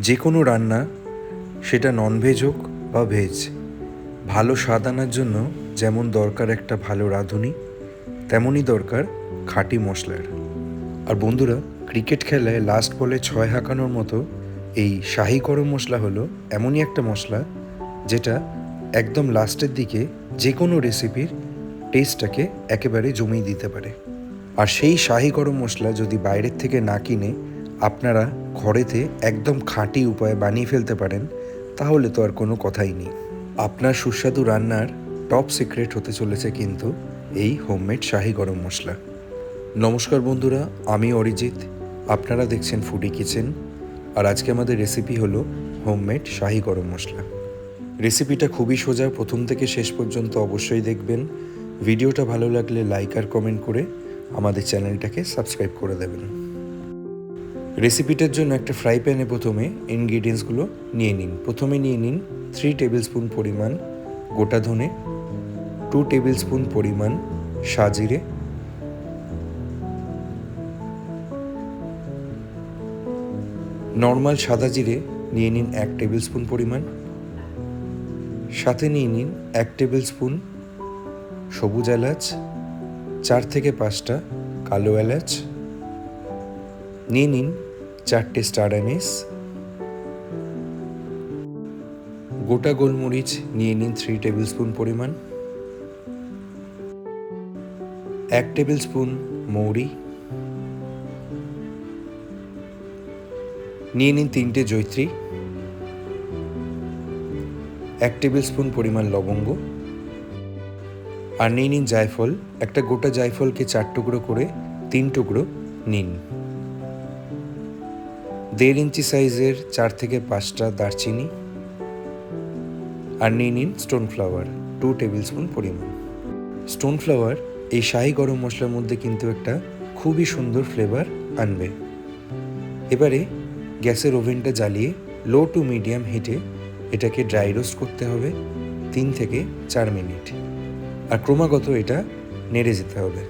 যে কোনো রান্না, সেটা ননভেজ হোক বা ভেজ ভালো স্বাদ আনার জন্য যেমন দরকার একটা ভালো রাঁধুনি, তেমনই দরকার খাঁটি মশলার। আর বন্ধুরা ক্রিকেট খেলায় লাস্ট বলে ছয় হাঁকানোর মতো এই শাহি গরম মশলা হলো এমনই একটা মশলা যেটা একদম লাস্টের দিকে যে কোনো রেসিপির টেস্টটাকে একেবারে জমিয়ে দিতে পারে। আর সেই শাহি গরম মশলা যদি বাইরের থেকে না কিনে আপনারা ঘরেতে একদম খাঁটি উপায়ে বানিয়ে ফেলতে পারেন, তাহলে তো আর কোনো কথাই নেই। আপনার সুস্বাদু রান্নার টপ সিক্রেট হতে চলেছে কিন্তু এই হোমমেড শাহি গরম মশলা। নমস্কার বন্ধুরা, আমি অরিজিৎ। আপনারা দেখছেন ফুডি কিচেন আর আজকে আমাদের রেসিপি হলো হোমমেড শাহি গরম মশলা। রেসিপিটা খুবই সোজা, প্রথম থেকে শেষ পর্যন্ত অবশ্যই দেখবেন। ভিডিওটা ভালো লাগলে লাইক আর কমেন্ট করে আমাদের চ্যানেলটাকে সাবস্ক্রাইব করে দেবেন। রেসিপিটার জন্য একটা ফ্রাই প্যানে প্রথমে ইনগ্রিডিয়েন্টসগুলো নিয়ে নিন। প্রথমে নিয়ে নিন থ্রি টেবিল স্পুন পরিমাণ গোটা ধনে টু টেবিল স্পুন পরিমাণ সাজিরে নর্মাল সাদা জিরে নিয়ে নিন এক টেবিল স্পুন পরিমাণ, সাথে নিয়ে নিন এক টেবিল স্পুন সবুজ এলাচ, চার থেকে পাঁচটা কালো এলাচ, নিয়ে নিন চারটে স্টার অ্যানিস। গোটা গোলমরিচ নিয়ে নিন থ্রি টেবিল স্পুন পরিমাণ। এক টেবিল স্পুন মৌরি। নিয়ে নিন তিনটে জৈত্রী এক টেবিল স্পুন পরিমাণ লবঙ্গ। আর নিয়ে নিন জায়ফল। একটা গোটা জায়ফলকে চার টুকরো করে তিন টুকরো নিন। দেড় ইঞ্চি সাইজের চার থেকে পাঁচটা দারচিনি আর নিয়ে নিন stone flower, two tablespoon পরিমাণ। স্টোন ফ্লাওয়ার এই শাহি গরম মশলার মধ্যে কিন্তু একটা খুবই সুন্দর ফ্লেভার আনবে। এবারে গ্যাসের ওভেনটা জ্বালিয়ে লো টু মিডিয়াম হিটে এটাকে ড্রাই রোস্ট করতে হবে তিন থেকে চার মিনিট। আর ক্রমাগত এটা নেড়ে যেতে হবে।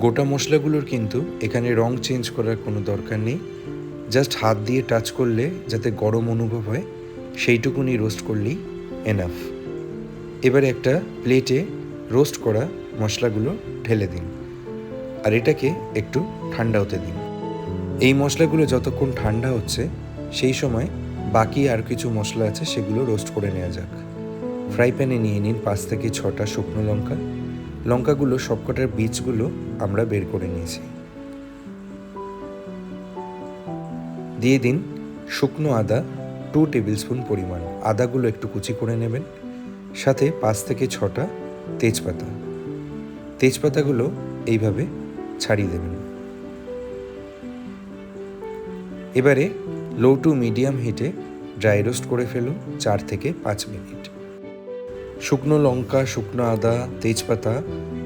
গোটা মশলাগুলোর কিন্তু এখানে রং চেঞ্জ করার কোনো দরকার নেই। জাস্ট হাত দিয়ে টাচ করলে যাতে গরম অনুভব হয়, সেইটুকুনি রোস্ট করলেই এনাফ এবারে একটা প্লেটে রোস্ট করা মশলাগুলো ঢেলে দিন। আর এটাকে একটু ঠান্ডা হতে দিন। এই মশলাগুলো যতক্ষণ ঠান্ডা হচ্ছে, সেই সময় বাকি আর কিছু মশলা আছে, সেগুলো রোস্ট করে নেওয়া যাক। ফ্রাই প্যানে নিয়ে নিন পাঁচ থেকে ছটা শুকনো লঙ্কা। লঙ্কাগুলো সবকটার বীজগুলো আমরা বের করে নিয়েছি। দিয়ে দিন শুকনো আদা টু টেবিল স্পুন পরিমাণ। আদাগুলো একটু কুচি করে নেবেন। সাথে পাঁচ থেকে ছটা তেজপাতা। তেজপাতাগুলো এইভাবে ছাড়িয়ে দেবেন। এবারে লো টু মিডিয়াম হিটে ড্রাই রোস্ট করে ফেলুন চার থেকে পাঁচ মিনিট। শুকনো লঙ্কা, শুকনো আদা, তেজপাতা,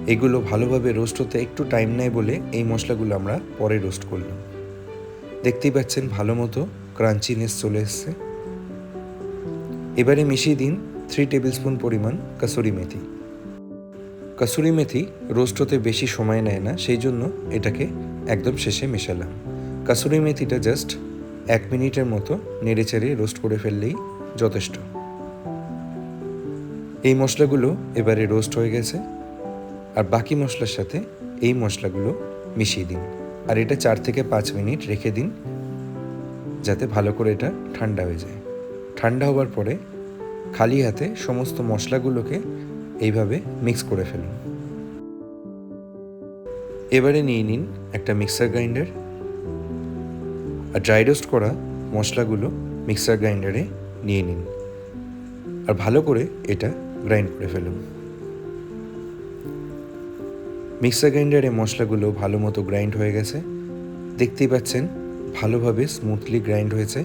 এগুলো ভালোভাবে রোস্ট হতে একটু টাইম নেয় বলে এই মশলাগুলো আমরা পরে রোস্ট করলাম। দেখতেই পাচ্ছেন ভালো মতো ক্রাঞ্চিনেস চলে এসছে। এবারে মিশিয়ে দিন থ্রি টেবিল স্পুন পরিমাণ কাসুরি মেথি। কাসুরি মেথি রোস্ট হতে বেশি সময় নেয় না, সেই জন্য এটাকে একদম শেষে মেশালাম। কাসুরি মেথিটা জাস্ট এক মিনিটের মতো নেড়ে চেড়ে রোস্ট করে ফেললেই যথেষ্ট। এই মশলাগুলো এবারে রোস্ট হয়ে গেছে। আর বাকি মশলার সাথে এই মশলাগুলো মিশিয়ে দিন। আর এটা চার থেকে পাঁচ মিনিট রেখে দিন, যাতে ভালো করে এটা ঠান্ডা হয়ে যায়। ঠান্ডা হওয়ার পরে খালি হাতে সমস্ত মশলাগুলোকে এইভাবে মিক্স করে ফেলুন। এবারে নিয়ে নিন একটা মিক্সার গ্রাইন্ডার আর ড্রাই রোস্ট করা মশলাগুলো মিক্সার গ্রাইন্ডারে নিয়ে নিন। আর ভালো করে এটা গ্রাইন্ড করে ফেলুন। মিক্সার গ্রাইন্ডারে মশলাগুলো ভালো মতো গ্রাইন্ড হয়ে গেছে। দেখতেই পাচ্ছেন, ভালোভাবে স্মুথলি গ্রাইন্ড হয়েছে।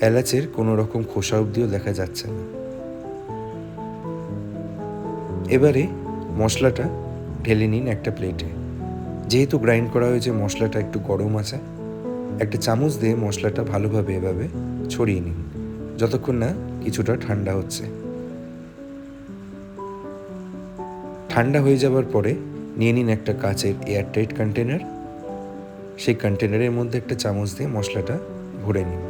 এলাচের কোনো রকম খোসা অবধিও দেখা যাচ্ছে না। এবারে মশলাটা ঢেলে নিন একটা প্লেটে যেহেতু গ্রাইন্ড করা হয়েছে, মশলাটা একটু গরম আছে, একটা চামচ দিয়ে মশলাটা ভালোভাবে এভাবে ছড়িয়ে নিন, যতক্ষণ না কিছুটা ঠান্ডা হচ্ছে। ঠান্ডা হয়ে যাওয়ার পরে নিয়ে নিন একটা কাচের এয়ারটাইট কন্টেনার সেই কন্টেনারের মধ্যে একটা চামচ দিয়ে মশলাটা ভরে নিন।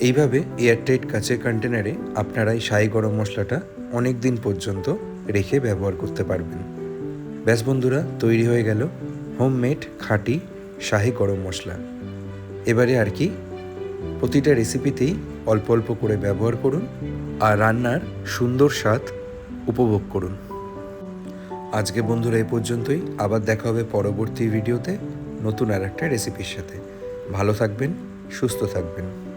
এইভাবে এয়ারটাইট কাচের কন্টেনারে আপনারা এই শাহি গরম মশলাটা অনেক দিন পর্যন্ত রেখে ব্যবহার করতে পারবেন। ব্যাস বন্ধুরা, তৈরি হয়ে গেল হোমমেড খাঁটি শাহি গরম মশলা। এবারে আর কি, প্রতিটা রেসিপিতেই অল্প অল্প করে ব্যবহার করুন আর রান্নার সুন্দর স্বাদ উপভোগ করুন। আজকে বন্ধুরা এই পর্যন্তই। আবার দেখা হবে পরবর্তী ভিডিওতে নতুন আর একটা রেসিপির সাথে। ভালো থাকবেন, সুস্থ থাকবেন।